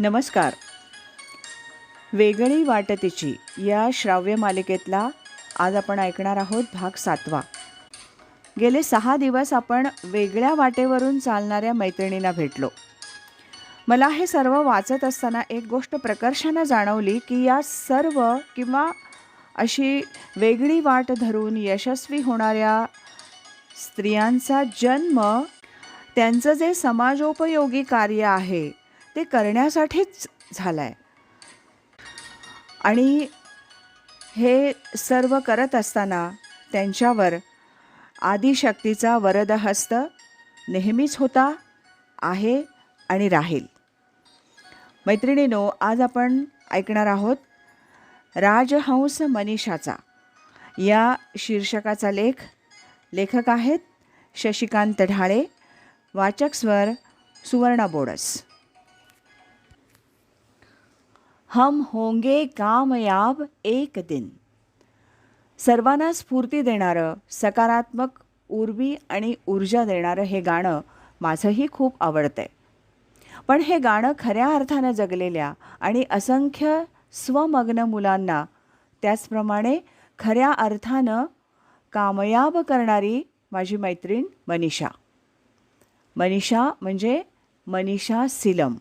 नमस्कार. वेगळी वाटतेची या श्राव्य मालिकेतला आज आपण ऐकणार आहोत भाग सातवा. गेले सहा दिवस आपण वेगळ्या वाटेवरून चालणाऱ्या मैत्रिणींना भेटलो. मला हे सर्व वाचत असताना एक गोष्ट प्रकर्षानं जाणवली की या सर्व किंवा अशी वेगळी वाट धरून यशस्वी होणाऱ्या स्त्रियांचा जन्म त्यांचं जे समाजोपयोगी कार्य आहे ते करण्यासाठीच झालं आहे आणि हे सर्व करत असताना त्यांच्यावर आदिशक्तीचा वरदहस्त नेहमीच होता आहे आणि राहील. मैत्रिणीनो आज आपण ऐकणार आहोत राजहंस मनीषाचा. या शीर्षकाचा लेख लेखक आहेत शशिकांत ढाळे वाचक स्वर सुवर्णा बोडस. हम होंगे कामयाब एक दिन. सर्वांना स्फूर्ती देणारं सकारात्मक उर्वी आणि ऊर्जा देणारं हे गाणं माझंही खूप आवडतं आहे पण हे गाणं खऱ्या अर्थानं जगलेल्या आणि असंख्य स्वमग्न मुलांना त्याचप्रमाणे खऱ्या अर्थानं कामयाब करणारी माझी मैत्रीण मनीषा. मनीषा म्हणजे मनीषा सिलम.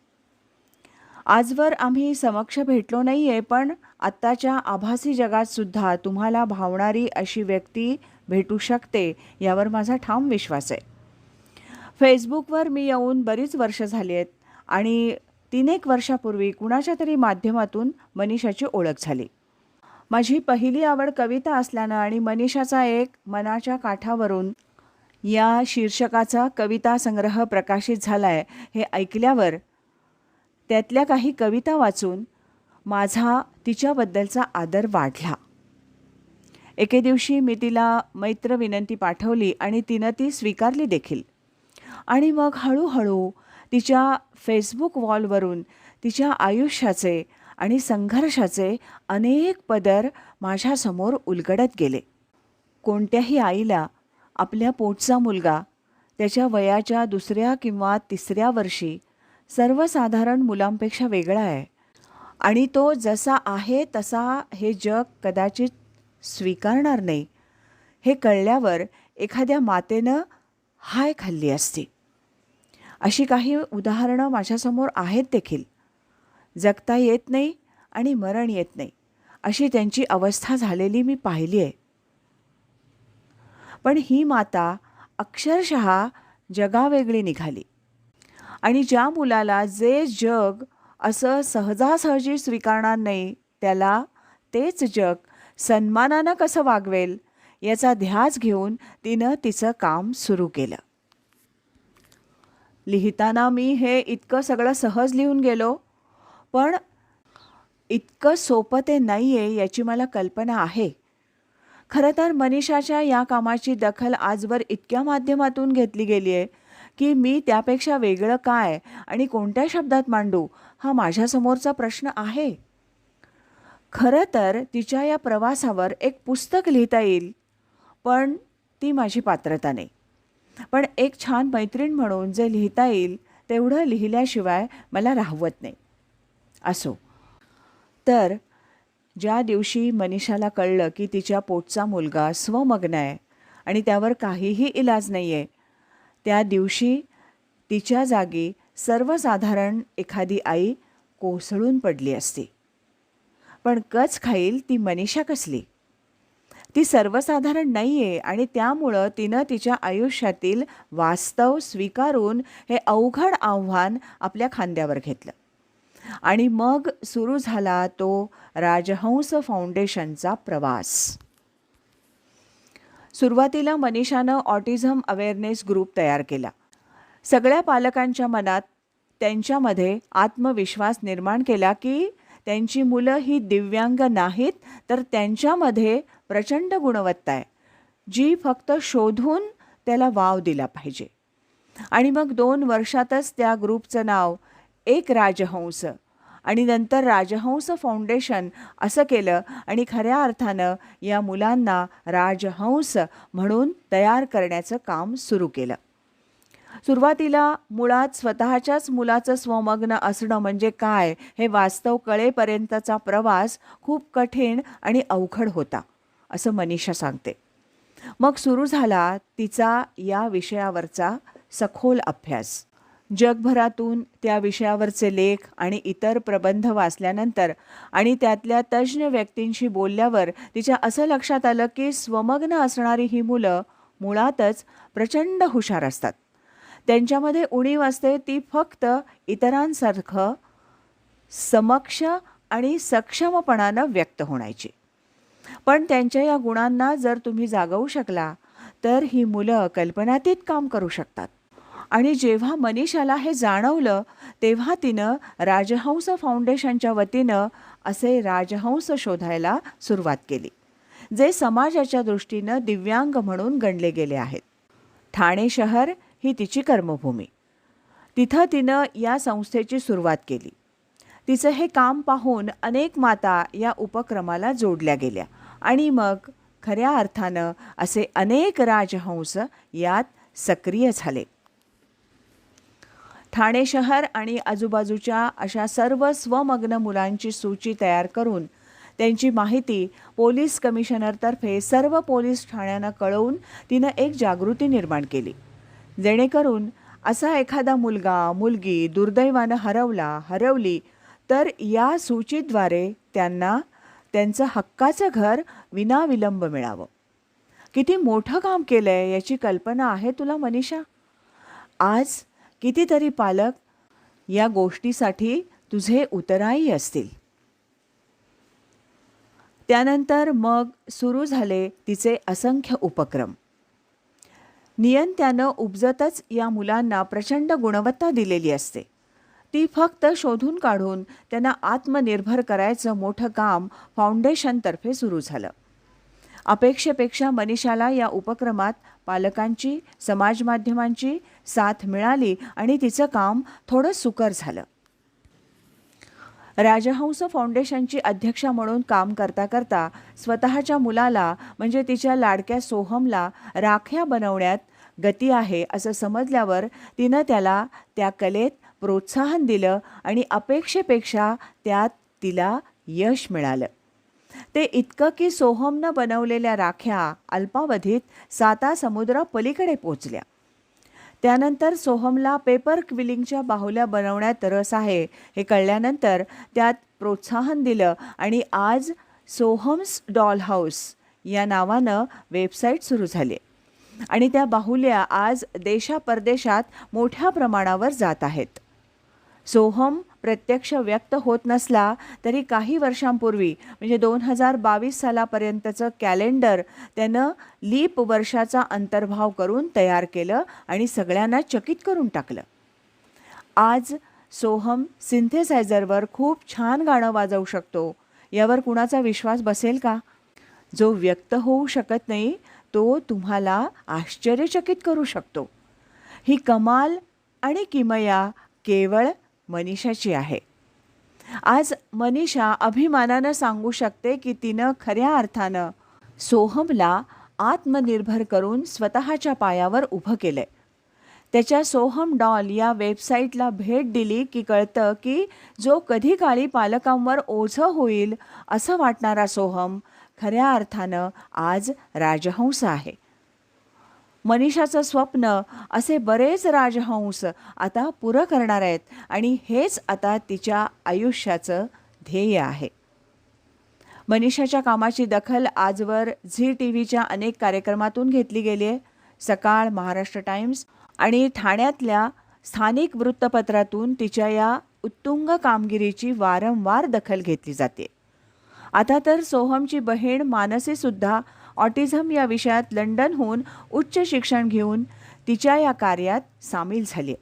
आजवर आम्ही समक्ष भेटलो नाही आहे पण आत्ताच्या आभासी जगात सुद्धा तुम्हाला भावणारी अशी व्यक्ती भेटू शकते यावर माझा ठाम विश्वास आहे. फेसबुकवर मी येऊन बरीच वर्ष झाली आहेत आणि तीन एक वर्षापूर्वी कुणाच्या तरी माध्यमातून मनीषाची ओळख झाली. माझी पहिली आवड कविता असल्यानं आणि मनीषाचा एक मनाच्या काठावरून या शीर्षकाचा कविता संग्रह प्रकाशित झाला आहे हे ऐकल्यावर त्यातल्या काही कविता वाचून माझा तिच्याबद्दलचा आदर वाढला. एके दिवशी मी तिला मैत्र विनंती पाठवली आणि तिनं ती स्वीकारली देखील. आणि मग हळूहळू तिच्या फेसबुक वॉलवरून तिच्या आयुष्याचे आणि संघर्षाचे अनेक पदर माझ्यासमोर उलगडत गेले. कोणत्याही आईला आपल्या पोटचा मुलगा त्याच्या वयाच्या दुसऱ्या किंवा तिसऱ्या वर्षी सर्वसाधारण मुलांपेक्षा वेगळा आहे. आणि तो जसा आहे तसा हे जग कदाचित स्वीकारणार नाही. हे कळल्यावर एखाद्या मातेनं हाय खाल्ली असती. अशी काही उदाहरणं माझ्यासमोर आहेत देखील. जगता येत नाही आणि मरण येत नाही. अशी त्यांची अवस्था झालेली मी पाहिली आहे. पण ही माता अक्षरशः जगावेगळी निघाली. आणि ज्या मुलाला जे जग असं सहजासहजी स्वीकारणार नाही त्याला तेच जग सन्मानानं कसं वागवेल याचा ध्यास घेऊन तिनं तिचं काम सुरू केलं. लिहिताना मी हे इतकं सगळं सहज लिहून गेलो पण इतकं सोपं ते नाही आहे याची मला कल्पना आहे. खरं तर मनीषाच्या या कामाची दखल आजवर इतक्या माध्यमातून घेतली गेली आहे की मी त्यापेक्षा वेगळं काय आणि कोणत्या शब्दात मांडू हा माझ्यासमोरचा प्रश्न आहे. खरं तर तिच्या या प्रवासावर एक पुस्तक लिहिता येईल पण ती माझी पात्रता नाही. पण एक छान मैत्रीण म्हणून जे लिहिता येईल तेवढं लिहिल्याशिवाय मला राहवत नाही. असो. तर ज्या दिवशी मनीषाला कळलं की तिच्या पोटचा मुलगा स्वमग्न आहे आणि त्यावर काहीही इलाज नाही आहे त्या दिवशी तिच्या जागी सर्वसाधारण एखादी आई कोसळून पडली असती. पण कच खाईल ती मनीषा कसली? ती सर्वसाधारण नाही आहे आणि त्यामुळं तिनं तिच्या आयुष्यातील वास्तव स्वीकारून हे अवघड आव्हान आपल्या खांद्यावर घेतलं. आणि मग सुरू झाला तो राजहंस फाउंडेशनचा प्रवास. सुरुवातीला मनीषानं ऑटिझम अवेअरनेस ग्रुप तयार केला. सगळ्या पालकांच्या मनात त्यांच्यामध्ये आत्मविश्वास निर्माण केला की त्यांची मुलं ही दिव्यांग नाहीत तर त्यांच्यामध्ये प्रचंड गुणवत्ता आहे जी फक्त शोधून त्याला वाव दिला पाहिजे. आणि मग दोन वर्षातच त्या ग्रुपचं नाव एक राजहंस आणि नंतर राजहंस फाउंडेशन असं केलं आणि खऱ्या अर्थानं या मुलांना राजहंस म्हणून तयार करण्याचं काम सुरू केलं. सुरुवातीला मुळात स्वतःच्याच मुलाचं स्वमग्न असणं म्हणजे काय हे वास्तव कळेपर्यंतचा प्रवास खूप कठीण आणि अवघड होता असं मनीषा सांगते. मग सुरू झाला तिचा या विषयावरचा सखोल अभ्यास. जगभरातून त्या विषयावरचे लेख आणि इतर प्रबंध वाचल्यानंतर आणि त्यातल्या तज्ज्ञ व्यक्तींशी बोलल्यावर तिच्या असं लक्षात आलं की स्वमग्न असणारी ही मुलं मुळातच प्रचंड हुशार असतात. त्यांच्यामध्ये उणीव असते ती फक्त इतरांसारखं समक्ष आणि सक्षमपणानं व्यक्त होण्याची. पण त्यांच्या या गुणांना जर तुम्ही जागवू शकला तर ही मुलं कल्पनातीत काम करू शकतात. आणि जेव्हा मनीषाला हे जाणवलं तेव्हा तिनं राजहंस फाउंडेशनच्या वतीनं असे राजहंस शोधायला सुरुवात केली जे समाजाच्या दृष्टीनं दिव्यांग म्हणून गणले गेले आहेत. ठाणे शहर ही तिची कर्मभूमी. तिथं तिनं या संस्थेची सुरुवात केली. तिचं हे काम पाहून अनेक माता या उपक्रमाला जोडल्या गेल्या आणि मग खऱ्या अर्थानं असे अनेक राजहंस यात सक्रिय झाले. ठाणे शहर आणि आजूबाजूच्या अशा सर्व स्वमग्न मुलांची सूची तयार करून त्यांची माहिती पोलीस कमिशनरतर्फे सर्व पोलीस ठाण्यांना कळवून तिनं एक जागृती निर्माण केली. जेणेकरून असा एखादा मुलगा मुलगी दुर्दैवानं हरवला हरवली तर या सूचीद्वारे त्यांना त्यांचं हक्काचं घर विनाविलंब मिळावं. किती मोठं काम केलं आहे याची कल्पना आहे तुला मनीषा? आज कितीतरी पालक या गोष्टीसाठी तुझे उतराई असतील. त्यानंतर मग सुरू झाले तिचे असंख्य उपक्रम. नियंत्यानं उपजतच या मुलांना प्रचंड गुणवत्ता दिलेली असते. ती फक्त शोधून काढून त्यांना आत्मनिर्भर करायचं मोठं काम फाउंडेशनतर्फे सुरू झालं. अपेक्षेपेक्षा मनीषाला या उपक्रमात पालकांची समाज माध्यमांची साथ मिळाली आणि तिचं काम थोडं सुकर झालं. राजहंस फाउंडेशनची अध्यक्षा म्हणून काम करता करता स्वतःच्या मुलाला म्हणजे तिच्या लाडक्या सोहमला राख्या बनवण्यात गती आहे असं समजल्यावर तिनं त्याला त्या कलेत प्रोत्साहन दिलं आणि अपेक्षेपेक्षा त्यात तिला यश मिळालं. ते इतकं की सोहमनं बनवलेल्या राख्या अल्पावधीत साता समुद्रापलीकडे पोचल्या. त्यानंतर सोहमला पेपर क्विलिंगच्या बाहुल्या बनवण्यात रस आहे हे कळल्यानंतर त्यात प्रोत्साहन दिलं आणि आज सोहम्स डॉल हाऊस या नावानं वेबसाईट सुरू झाली. आणि त्या बाहुल्या आज देशापरदेशात मोठ्या प्रमाणावर जात आहेत. सोहम प्रत्यक्ष व्यक्त होत नसला तरी काही वर्षांपूर्वी म्हणजे दोन हजार बावीस सालापर्यंतचं कॅलेंडर त्यानं लीप वर्षाचा अंतर्भाव करून तयार केलं आणि सगळ्यांना चकित करून टाकलं. आज सोहम सिंथेसायझरवर खूप छान गाणं वाजवू शकतो. यावर कुणाचा विश्वास बसेल का? जो व्यक्त होऊ शकत नाही तो तुम्हाला आश्चर्यचकित करू शकतो. ही कमाल आणि किमया केवळ मनीषाची आहे. आज मनीषा अभिमानानं सांगू शकते की तिनं खऱ्या अर्थानं सोहमला आत्मनिर्भर करून स्वतःच्या पायावर उभं केलंय. त्याच्या सोहम डॉल या वेबसाईटला भेट दिली की कळतं की जो कधी काळी पालकांवर ओझं होईल असं वाटणारा सोहम खऱ्या अर्थानं आज राजहंस आहे. मनीषाचं स्वप्न असे बरेच राजहंस आता पुरं करणार आहेत आणि हेच आता तिच्या आयुष्याचं ध्येय आहे. मनीषाच्या कामाची दखल आजवर झी टी व्हीच्या अनेक कार्यक्रमातून घेतली गेली आहे. सकाळ महाराष्ट्र टाइम्स आणि ठाण्यातल्या स्थानिक वृत्तपत्रातून तिच्या या उत्तुंग कामगिरीची वारंवार दखल घेतली जाते. आता तर सोहमची बहीण मानसीसुद्धा ऑटिझम या विषयात लंडनहून उच्च शिक्षण घेऊन तिच्या या कार्यात सामील झाली.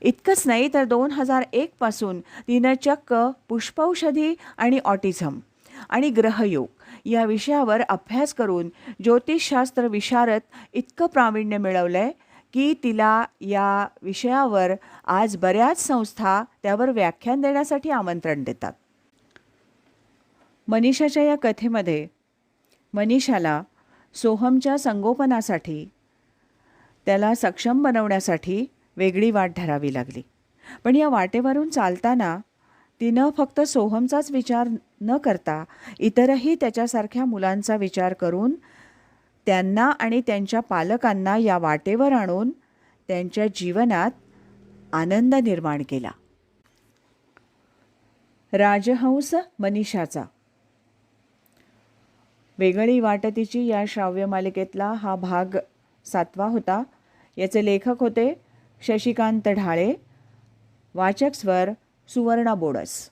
इतकंच नाही तर दोन हजार एकपासून तिनं चक्क पुष्पौषधी आणि ऑटिझम आणि ग्रहयोग या विषयावर अभ्यास करून ज्योतिषशास्त्र विशारद इतकं प्रावीण्य मिळवलं आहे की तिला या विषयावर आज बऱ्याच संस्था त्यावर व्याख्यान देण्यासाठी आमंत्रण देतात. मनीषाच्या या कथेमध्ये मनीषाला सोहमच्या संगोपनासाठी त्याला सक्षम बनवण्यासाठी वेगळी वाट धरावी लागली. पण या वाटेवरून चालताना तिनं फक्त सोहमचाच विचार न करता इतरही त्याच्यासारख्या मुलांचा विचार करून त्यांना आणि त्यांच्या पालकांना या वाटेवर आणून त्यांच्या जीवनात आनंद निर्माण केला. राजहंस मनीषाचा वेगळी वाटतीची या श्राव्य मालिकेतला हा भाग सातवा होता. याचे लेखक होते शशिकांत ढाळे. वाचक स्वर सुवर्णा बोडस.